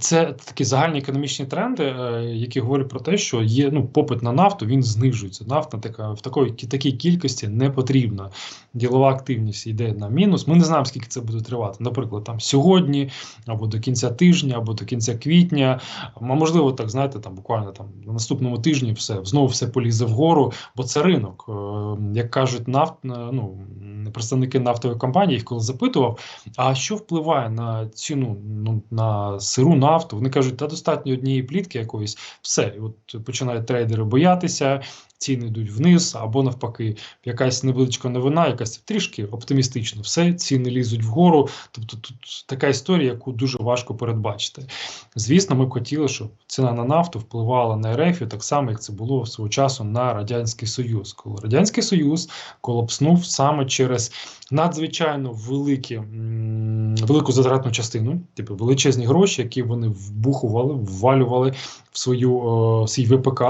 Це такі загальні економічні тренди, е, які говорять про те, що є ну попит на нафту, він знижується. Нафта така в такої такій кількості не потрібна. Ділова активність йде на мінус. Ми не знаємо, скільки це буде тривати. Наприклад, там сьогодні, або до кінця тижня, або до кінця квітня. А можливо, так знаєте, там буквально там на наступному тижні все знову все полізе вгору, бо це ринок. Е, Як кажуть, нафт ну представники нафтової компанії, їх коли запитував, а що впливає на ціну ну на сиру нафту? Вони кажуть, та достатньо однієї плітки якоїсь, все. І от починають трейдери боятися, ціни йдуть вниз, або навпаки, якась невеличка новина, якась трішки оптимістично. Все, ціни лізуть вгору. Тобто тут така історія, яку дуже важко передбачити. Звісно, ми б хотіли, щоб ціна на нафту впливала на РФ, так само, як це було свого часу на Радянський Союз, коли Радянський Союз колапснув саме через надзвичайно великі, велику затратну частину, типу величезні гроші, які вони вбухували, ввалювали в свою о, свій ВПК.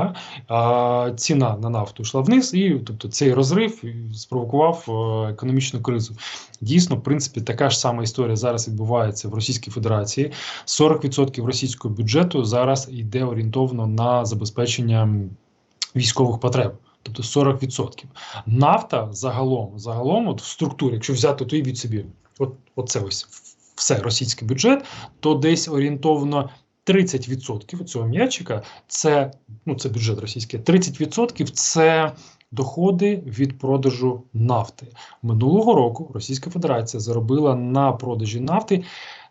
А ціна на нафту йшла вниз, і тобто цей розрив спровокував економічну кризу. Дійсно, в принципі, така ж сама історія зараз відбувається в Російській Федерації. 40% російського бюджету зараз йде орієнтовно на забезпечення військових потреб. Тобто 40%. Нафта загалом, загалом, от в структурі, якщо взяти то і від собі, от, оце ось все російський бюджет, то десь орієнтовно 30% цього м'ячика це ну це бюджет російський. 30% це доходи від продажу нафти минулого року. Російська Федерація заробила на продажі нафти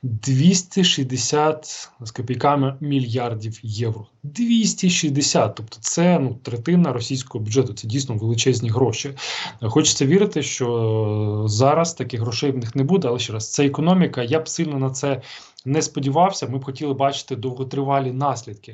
260 з копійками мільярдів євро. 260, тобто це ну третина російського бюджету. Це дійсно величезні гроші. Хочеться вірити, що зараз таких грошей в них не буде. Але ще раз це економіка. Я б сильно на це не сподівався. Ми б хотіли бачити довготривалі наслідки.